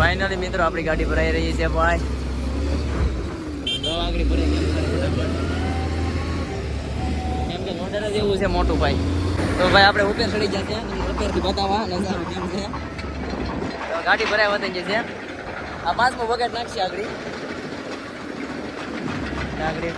Finally મિત્રો, આપણી ગાડી ભરાઈ રહી છે, ભાઈ. કેમ કે મોટર જ એવું છે મોટું, ભાઈ. તો ભાઈ, આપણે ઉપર ચડી ગયા છે ઉપરથી બતાવવા નજારો કેમ છે? તો ગાડી ભરાઈ વધી ગઈ છે. આ પાંચમો વગર નાખશે આગળ. આગળ.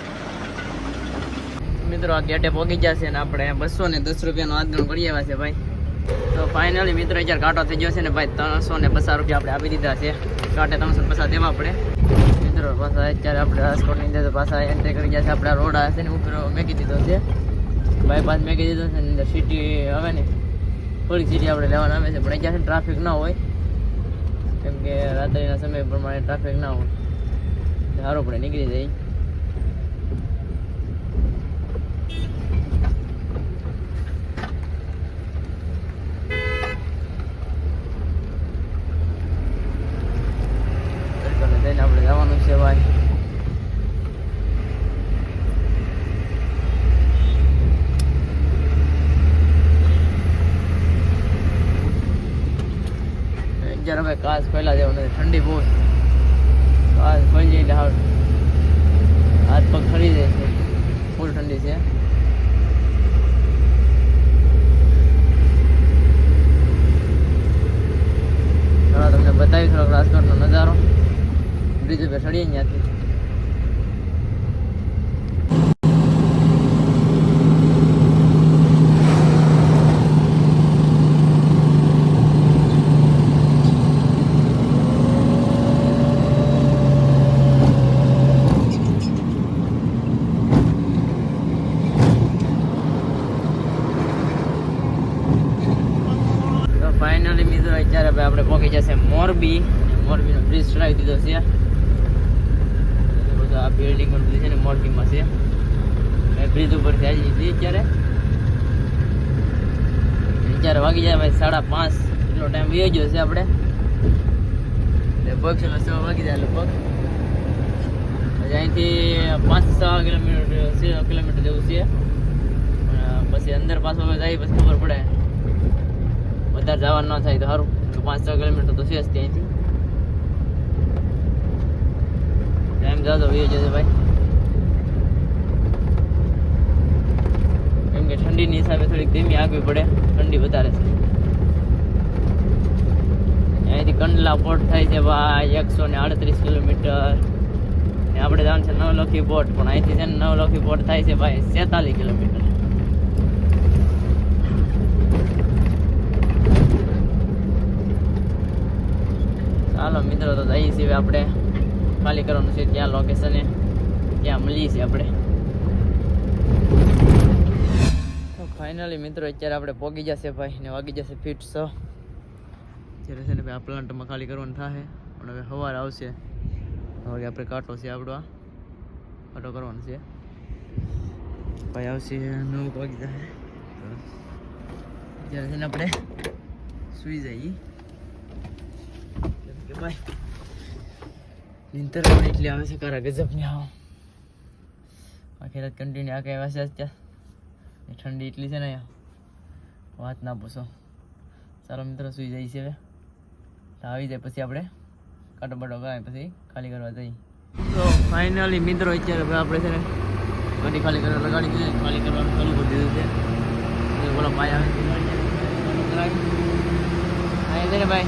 મિત્રો, આ ગેટે પહોંચી છે ને આપણે બસો ને દસ રૂપિયાનો આગળ કરી આવ્યા છે, ભાઈ. તો ફાઇનલી મિત્રો અત્યારે કાંટો થઈ ગયો છે ને ભાઈ ત્રણસો ને પચાસ રૂપિયા આપણે આપી દીધા છે. કાંટે ત્રણસો પચાસ દેવા પડે. મિત્રો પાછા અત્યારે આપણે રાજકોટની અંદર પાછા એન્ટ્રી કરી ગયા છે. આપણા રોડ આવે છે ને ઉપર મેકી દીધો છે. બાયપાસ મેકી દીધો છે અંદર સિટી આવે ને, થોડીક સિટી આપણે લેવાના આવે છે. પણ અત્યારે ટ્રાફિક ના હોય. કેમ કે રાત્રિના સમય પ્રમાણે ટ્રાફિક ના હોય. સારું પડે નીકળી જાય સર્કલે જઈને આપણે જવાનું છે ભાઈ અત્યારે હવે કાચ પહેલા જેવું નથી ઠંડી બહુ છે કાચ ખોલી જાય એટલે હાવ હાથ પગ ખરી જાય છે ફૂલ ઠંડી છે ચાલો તમને બતાવી થોડોક રાજકોટનો નજારો બ્રિજ ઉપર ચડીએ ત્યાંથી તો ફાઇનલી મિત્રો અત્યારે ભાઈ આપણે પહોંચી જશે મોરબી. મોરબીનો બ્રિજ ચડાવી દીધો છે. બધું આ બિલ્ડિંગ બધી છે ને મોરબીમાં છે. બ્રિજ ઉપરથી આવી હતી અત્યારે. અત્યારે વાગી જાય ભાઈ સાડા પાંચ. એટલો ટાઈમ વહી ગયો છે આપણે. લગભગ છે ને વાગી જાય લગભગ. પછી અહીંથી પાંચ છ કિલોમીટર કિલોમીટર જેવું છે. પણ પછી અંદર પાછો જાય પછી ખબર પડે. વધારે જવાનું ન થાય તો સારું. પાંચ છ કિલોમીટર તો છે જ ત્યાંથી. ટાઈમ જાજો વીએ જશે ભાઈ. કેમ કે ઠંડીની હિસાબે થોડીક ધીમી આગવી પડે. ઠંડી વધારે છે. અહીંથી કંડલા પોર્ટ થાય છે ભાઈ, એકસો ને આડત્રીસ કિલોમીટર. ને આપણે જવાનું છે નવલખી પોર્ટ, પણ અહીંથી છે ને નવલખી પોર્ટ થાય છે ભાઈ સેતાલીસ કિલોમીટર. ચાલો મિત્રો, તો જઈએ છીએ આપણે. ખાલી કરવાનું છે, ત્યાં લોકેશને ત્યાં મળીએ છીએ આપણે. ફાઇનલી મિત્રો, અત્યારે આપણે પહોંચી જશે ભાઈ, ને વાગી જશે ફીટ સો અત્યારે છે ને ભાઈ, આ પ્લાન્ટમાં ખાલી કરવાનું થાય પણ હવે સવાર આવશે. હવે આપણે કાંટો છે આપણો, આ. કાંટો કરવાનો છે. ભાઈ, આવશે નવ વાગી જાય અત્યારે છે ને આપણે સુઈ જઈએ. ભાઈ નીંદર પણ એટલી આવે છે કરા ગજબની આવો. આખી રાત કન્ટિન્યુ આ કઈ વાસે અત્યારે? ઠંડી એટલી છે ને વાત ના પૂછો. સારો મિત્રો, સૂઈ જાય છે હવે. આવી જાય પછી આપણે. કાંટો બાટો કરાય પછી ખાલી કરવા જઈએ. તો ફાઇનલી મિત્રો, અત્યારે આપણે છે ને ગાડી ખાલી કરવા લગાડી દીધી ખાલી કરવાનું ચાલુ કરી દીધું છે. બોલો ભાઈ આવે છે. ને ભાઈ?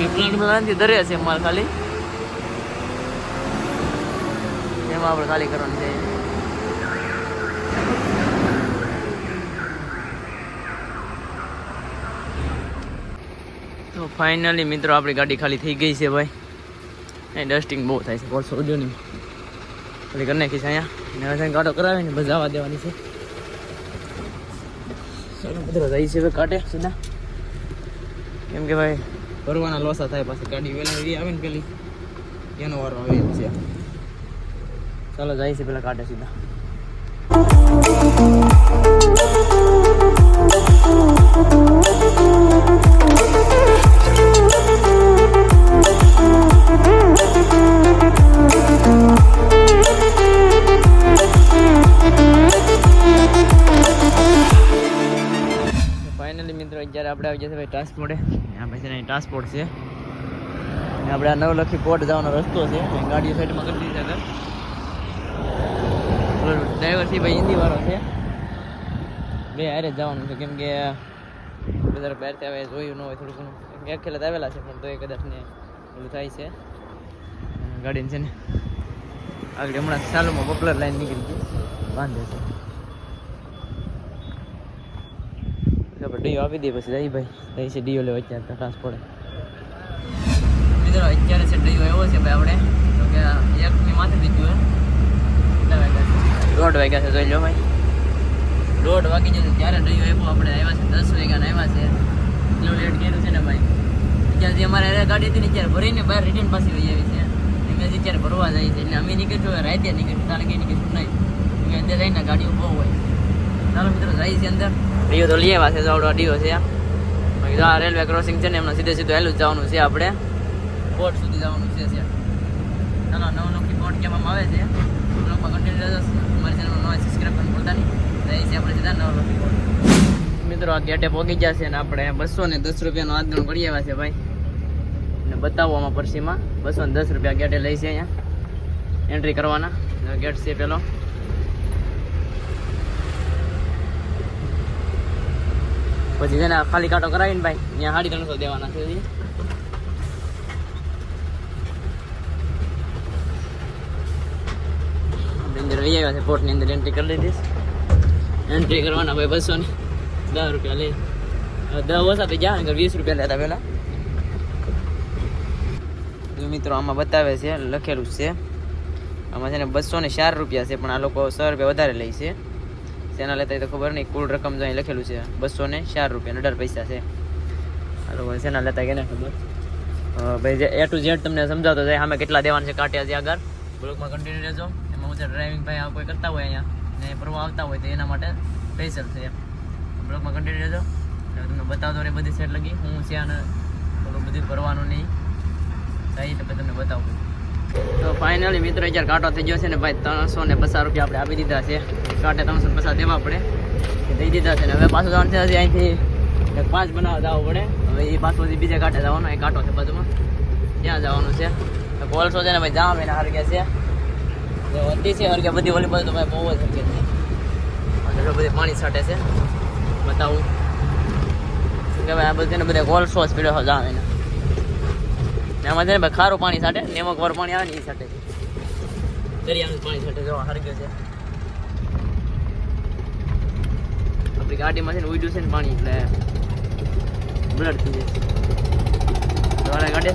એ છે માલ ખાલી. એમાં આપણે ખાલી કરવાની છે. તો ફાઇનલી મિત્રો આપણી ગાડી ખાલી થઈ ગઈ છે ભાઈ. એ ડસ્ટિંગ બહુ થાય છે. વર્ષો ઓડિયોની ખાલી કરી નાખી છે અહીંયા. ને હવે ગાડો કરાવે ને બસ જવા દેવાની છે. ચાલો મિત્રો જઈ છે ભાઈ કાઢે સીધા. કેમ કે ભાઈ ભરવાના લોસા થાય પાછી ગાડી વહેલા આવે ને પેલી. એનો વારો આવે છે. ચાલો જાય છે પેલા કાઢે સીધા. મિત્રો, અત્યારે આપણે આવી જશે ભાઈ ટ્રાન્સપોર્ટે આ પછી ટ્રાન્સપોર્ટ છે. આપણે નવલખી પોર્ટ જવાનો રસ્તો છે. ગાડીઓ સાઈડમાં કરી દીધી ડ્રાઈવર છે ભાઈ હિન્દી વાળો છે. બે હારે જવાનું છે. કેમ કે બધા બહારથી આવે જોયું ન હોય થોડું ઘણું. કેમ કે અકેલા જ આવેલા છે, પણ તોય કદાચ ને ઓલું થાય છે. ગાડીને છે ને આગળ હમણાં ચાલુમાં પોપ્યુલર લાઈન નીકળી ગઈ. બાંધે છે. આપણે ડીઓ આપી દઈએ પછી જઈ ભાઈ. છે ડીઓ લેવા અત્યારે ટ્રાન્સપોર્ટ મિત્રો, અત્યારે છે ડીઓ એવો છે ભાઈ આપણે. તો કે એકની માથે દીધું હે. દોઢ વાગ્યા છે જોઈ લો ભાઈ. દોઢ વાગી જશે ત્યારે નહીં આવ્યો આપણે આવ્યા છે દસ વાગ્યાના આવ્યા છે. એટલું લેટ કર્યું છે ને ભાઈ. ત્યાંથી અમારે ગાડી હતી ને ત્યારે ભરીને બહાર રિટર્ન પાછી વહી આવી છે. હજી ત્યારે ભરવા જાય છે એટલે અમે નીકળ્યું રાતે નીકળ્યું તારે કંઈ નીકળ્યું નહીં. કેમ અંદર જઈને ગાડીઓ બહુ હોય. ચાલો મિત્રો જાય છે અંદર. ડીઓ તો લઈ આવ્યા છે જાવડો ડીઓ છે. આ રેલવે ક્રોસિંગ છે ને એમને સીધે સીધું હેલું જવાનું છે આપણે. બોટ સુધી જવાનું છે ચાલો નવ નોકી બોટ કહેવામાં આવે છે. બ્લોગમાં કન્ટિન્યુ રહેજો. અમારી ચેનલમાં નવા સબસ્ક્રાઈબ આપણે સીધા નવ નોકી મિત્રો ગેટે પહોંચી છે ને આપણે બસો ને દસ રૂપિયાનો આજનો કરી આવ્યા છે ભાઈ. ને બતાવો આમાં પરસીમાં બસો ને દસ રૂપિયા ગેટે લઈ છે અહીંયા. એન્ટ્રી કરવાના. ગેટ છે પેલો. પછી છે ને ખાલી કાંટો કરાવીને ભાઈ ત્યાં સાડી ત્રણસો દેવાના છે હજી. આપણે અંદર વહી આવ્યા છે પોર્ટની અંદર એન્ટ્રી કરી લીધી એન્ટ્રી કરવાના ભાઈ બસો ને દસ રૂપિયા લે દસ ઓછા તો આગળ વીસ રૂપિયા લેતા પહેલાં. મિત્રો, આમાં બતાવે છે, લખેલું છે. આમાં છે ને બસો ને ચાર રૂપિયા છે, પણ આ લોકો સો રૂપિયા વધારે લે છે. શેના લેતા તો ખબર નહીં, કુલ રકમ જો અહીં લખેલું છે બસો ને ચાર રૂપિયા, અઢાર પૈસા છે. આ લોકો શેના લેતા કે ખબર? ભાઈ એ ટુ ઝેડ તમને સમજાવતો જાય સામે કેટલા દેવાના છે, કાંટિયા આગળ. બ્લોકમાં કન્ટિન્યુ રહેજો. એમાં હું ડ્રાઇવિંગ ભાઈ આ કોઈ કરતા હોય અહીંયા ને ફરવા આવતા હોય તો એના માટે સ્પેશિયલ છે બ્લોગમાં કન્ટિન્યુ રહેજો. એટલે તમને બતાવતો રહે બધી સેટ લગી. હું છે અને થોડું બધું ભરવાનું નહીં. થાય એટલે તમને બતાવું. તો ફાઇનલી મિત્રો, અત્યારે કાંટો થઈ ગયો છે ને ભાઈ ત્રણસો ને પચાસ રૂપિયા આપણે આપી દીધા છે. કાંટે ત્રણસો પચાસ દેવા પડે. દઈ દીધા છે ને હવે પાછું જવાનું છે અહીંથી પાંચ બનાવવા જવું પડે. હવે એ પાછું બીજા કાંટે જવાનું, એ કાંટો છે બાજુમાં. ત્યાં જવાનું છે. કોલસો છે ને ભાઈ, જામ એને ગયા છે. વધી છે હરગ્યા બધી ઓલી બાજુ તો ભાઈ બહુ જ હરગે છે બધું પાણી છાંટે છે. બતાવું. કે ભાઈ આ બધું બધા કોલસો જ પીડ્યો જામ એને ને. આમાં છે ને ભાઈ ખારું પાણી છાંટે, નેમક વાળું પાણી આવે ને એ છાંટે. દરિયાનું પાણી છાંટે, જો હરગ્યો છે. આપણી ગાડીમાં ને ઉડ્યું છે ને પાણી, એટલે બ્લડ થઈ જાય. તમારા ગાડી.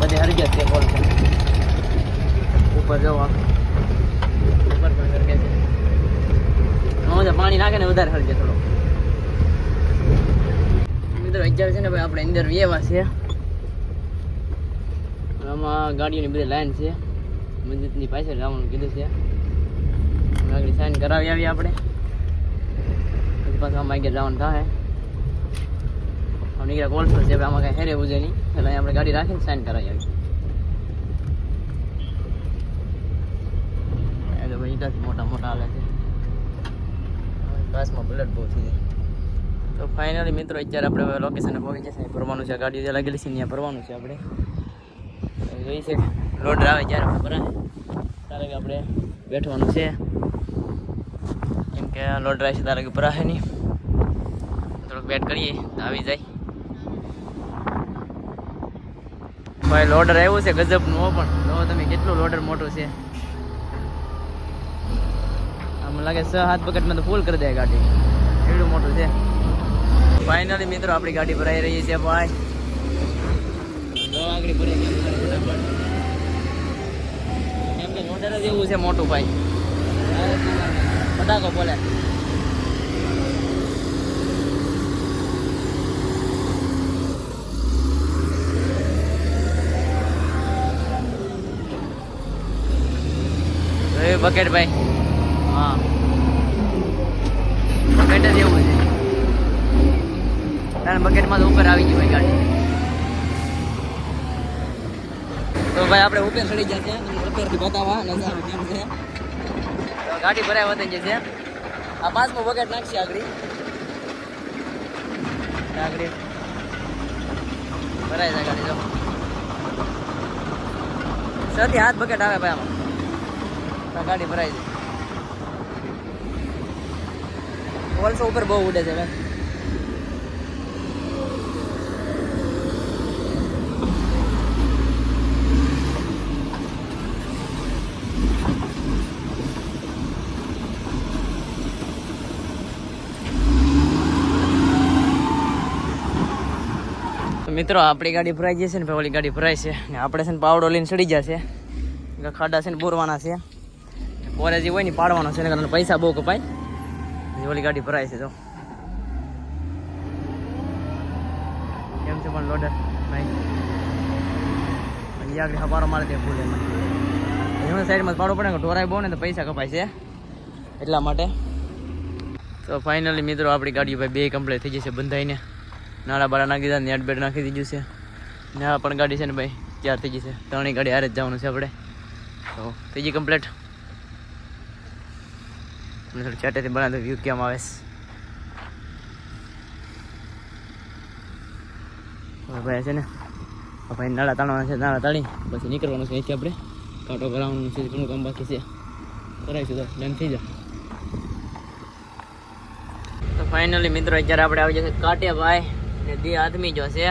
બધી હરગ્યા છે કોલ છે ઉપર જવા. ઉપર પણ હરગે છે આમાં પાણી નાખે ને વધારે હળગે થોડો મિત્રો, અત્યારે છે ને ભાઈ આપણે અંદર વ્યવા છે. આમાં ગાડીઓની બધી લાઈન છે. મસ્જિદની પાસે જવાનું કીધું છે. આગળ સાઈન કરાવી આવીએ આપણે. પછી પાછું આમાં આગળ જવાનું થાય. નીકળ્યા કોલ્સ છે આપણે આમાં કાંઈ હેરે ઉજે નહીં. એટલે આપણે ગાડી રાખીને સાઈન કરાવી આવીએ. ઈંટાથી મોટા મોટા હાલે છે. ક્લાસમાં બ્લડ બહુ થઈ જાય. તો ફાઇનલી મિત્રો અત્યારે આપણે લોકેશને પહોંચી જશે ભરવાનું છે ગાડી જે લાગેલી છે ત્યાં ભરવાનું છે આપણે. જોઈએ જોઈ છે લોડર આવે ત્યારે ભરાય. ત્યારે કે આપણે બેઠવાનું છે. કેમ કે લોડર આવે છે ત્યારે કે ભરાશે નહીં. થોડુંક વેટ કરીએ તો આવી જાય. ભાઈ લોડર આવ્યું છે ગજબનું પણ. જો તમે કેટલું લોડર મોટું છે? લાગે છ, હાથ પકડમાં તો ફૂલ કરી દે ગાડી. એટલું મોટું છે. ફાઇનલી મિત્રો, આપણી ગાડી ભરાઈ રહી છે ભાઈ. આગળ ફટાફટ. કે લોડર જ છે મોટું ભાઈ. ફટાકો બોલે. બકેટ ભાઈ. હા. બકેટ જ એવું છે. કારણ બકેટમાં તો ઉપર આવી ગયું હોય ગાડી. તો ભાઈ, આપણે ઉપર ચડી ગયા છે ઉપરથી બતાવવા નજારો કેમ છે. તો ગાડી ભરાય વધી છે. આ પાંચમો બકેટ નાખશે આગળ. આગળ. ભરાય છે ગાડી, જો. સૌથી હાથ બકેટ આવે ભાઈ આમાં. ગાડી ભરાઈ જાય કોલસો ઉપર બહુ ઉડે છે ભાઈ મિત્રો, આપણી ગાડી ભરાઈ જશે ને ઓલી ગાડી ભરાય છે. ને આપણે છે ને પાવડો લઈને ચડી જશે ખાડા છે ને બોરવાના છે. પોરે જે હોય ને પાડવાનો છે ને કારણ પૈસા બહુ કપાય. હજી ઓલી ગાડી ભરાય છે તો કેમ છે પણ લોડર ભાઈ. હજી આગળ હવારો મારે ત્યાં ભૂલે એમાં સાઈડમાં પાડો પડે ઢોરાય બહુ ને, તો પૈસા કપાય છે. એટલા માટે. તો ફાઇનલી મિત્રો, આપણી ગાડી ભાઈ બે કમ્પ્લીટ થઈ જશે બંધાઈને. નાળા બાળા નાખી દીધા નેટ બેટ નાખી દીધું છે. નાળા પણ ગાડી છે ને ભાઈ, તૈયાર થઈ જશે ત્રણેય ગાડી હારે જ જવાનું છે આપણે. તો થઈ ગઈ કમ્પ્લીટ અને થોડું ચાટેથી બનાવતો વ્યૂ કેમ આવે ભાઈ છે ને ભાઈ નાળા તાણવાના છે, નાળા તાળી, પછી નીકળવાનું છે અહીંથી આપણે. કાંટો ભરાવવાનું છે, ઘણું કામ બાકી છે. કરાવીશું તો ડન થઈ જાય. તો ફાઇનલી મિત્રો, અત્યારે આપણે આવી જશે કાંટિયા ભાઈ ને દી આદમી જો છે.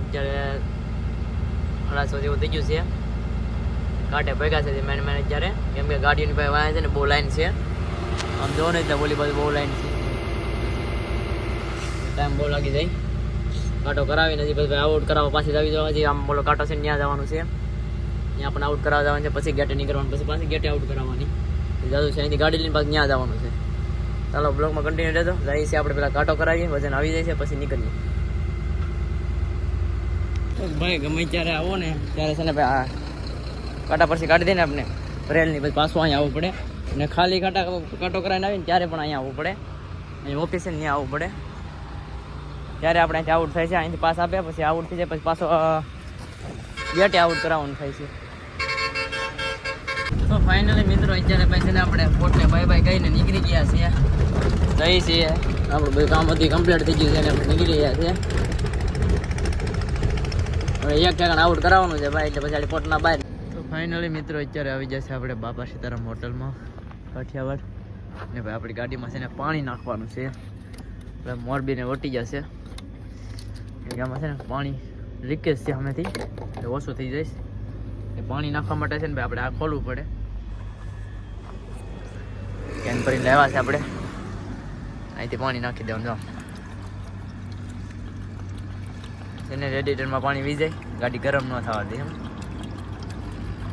અત્યારે અઢારસો જેવું થઈ ગયું છે. કાંટે ભેગા છે મેન મેન અત્યારે કેમ કે ગાડીની ભાઈ વાય છે ને બહુ લાઈન છે. આમ જો ને બોલી બાજુ બહુ લાઈન છે. ટાઈમ બહુ લાગી જાય. કાંટો કરાવી નથી પછી આઉટ કરાવવા પાછી આવી જવા આમ બોલો કાંટો છે ત્યાં જવાનું છે. ત્યાં પણ આઉટ કરાવવા જવાનું છે, પછી ગેટે નીકળવાનું, પછી પાછી ગેટે આઉટ કરાવવાની. જાદુ છે, અહીંથી ગાડી લઈને પાછી ત્યાં જવાનું છે. ચાલો બ્લોગમાં કન્ટિન્યુ રહેતો જઈએ છીએ આપણે પેલા કાંટો કરાવીએ, વજન આવી જાય છે, પછી નીકળીએ. ભાઈ, ગમે ત્યારે આવો ને, ત્યારે છે ને ભાઈ કાંટા પરથી કાઢી દઈને આપણે રેલની પછી પાછું અહીંયા આવવું પડે. અને ખાલી કાંટા કાંટો કરાવીને આવીને ત્યારે પણ અહીંયા આવવું પડે. અહીં ઓફિસે નહીં આવવું પડે. ત્યારે આપણે અહીંથી આઉટ થાય છે. અહીંથી પાસ આપ્યા પછી આઉટ થઈ જાય, પછી પાછો ગેટે આઉટ કરાવવાનું થાય છે. તો ફાઇનલી મિત્રો અત્યારે પછી આપણે પોટને બાય બાય કહીને નીકળી ગયા છીએ. જઈએ છીએ. આપણું બધું કામ બધી કમ્પ્લીટ થઈ ગયું છે અને આપણે નીકળી ગયા છીએ. હવે એક ઠેકાણ આઉટ કરાવવાનું છે ભાઈ, એટલે પછી પોટના બહાર ફાઇનલી મિત્રો, અત્યારે આવી જશે આપણે બાપા સીતારામ હોટલમાં, કાઠિયાવાડ. ને ભાઈ આપણી ગાડીમાં છે ને પાણી નાખવાનું છે. એટલે મોરબીને વટી જશે. આમાં છે ને પાણી લીકેજ છે અમેથી એટલે ઓછું થઈ જઈશ. એ પાણી નાખવા માટે છે ને ભાઈ આપણે આ ખોલવું પડે. કેન ભરીને લેવા છે આપણે. અહીંથી પાણી નાખી દેવાનું જાઓ એને રેડિએટરમાં પાણી વી જાય ગાડી ગરમ ન થવા દે એમ.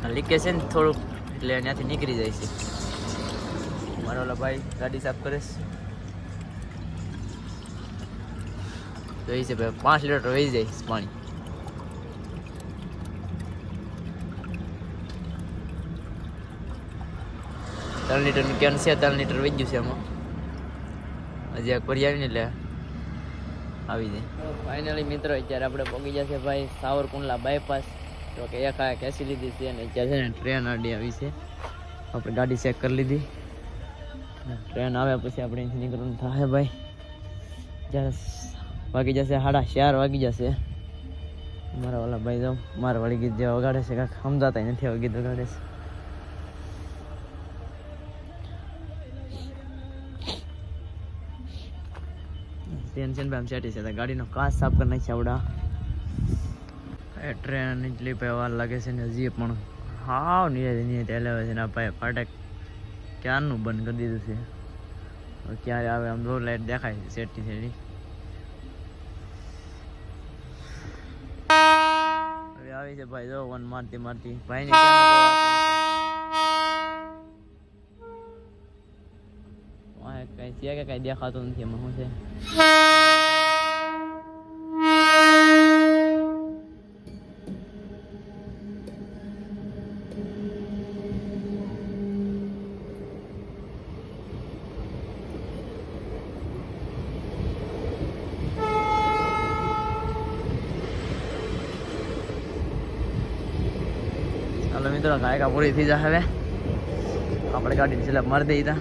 લીકેજ છે ને થોડુંક, એટલે ત્યાંથી નીકળી જાય છે. મારો ઓલા ભાઈ ગાડી સાફ કરે છે. તો એ છે ભાઈ, પાંચ લીટર વહી જાય પાણી. ત્રણ લીટરનું કેન છે, ત્રણ લીટર વહી ગયું છે એમાં હજી આ ભરી આવીને એટલે આવી જાય. ફાઇનલી મિત્રો, અત્યારે આપણે પહોંચી જશે ભાઈ સાવરકુંડલા બાયપાસ તો એક આ કેસી લીધી છે અને અત્યારે છે ને ટ્રેન અડી આવી છે. આપણે ગાડી ચેક કરી લીધી. ટ્રેન આવે પછી આપણે અહીંથી નીકળવાનું થાય ભાઈ. જ્યારે વાગી જશે સાડા ચાર વાગી જશે. મારા ઓલા ભાઈ જાઉં મારા વાળી ગીત જેવા વગાડે છે, કાંક સમજાતા નથી હવે ગીત વગાડે છે. ટેન્શન ભાઈ આમ સેટી છે ગાડીનો કાચ સાફ કરી નાખી આવડા. એ ટ્રેન એટલી વાર લાગે છે ને હજી પણ હાવ નિયત નિયત એલેવે છે ને ભાઈ ફાટક ક્યારનું બંધ કરી દીધું છે? ક્યારે આવે આમ રોડ લાઈટ દેખાય છે સેટી સેટી હવે આવી છે ભાઈ જો વન મારતી મારતી. ભાઈ ને કઈ છે કે કઈ દેખાતું નથી એમાં, શું છે? મિત્રો ગાયકા પૂરી હવે. આપણે ગાડી છેલ્લે મારી દઈ તા.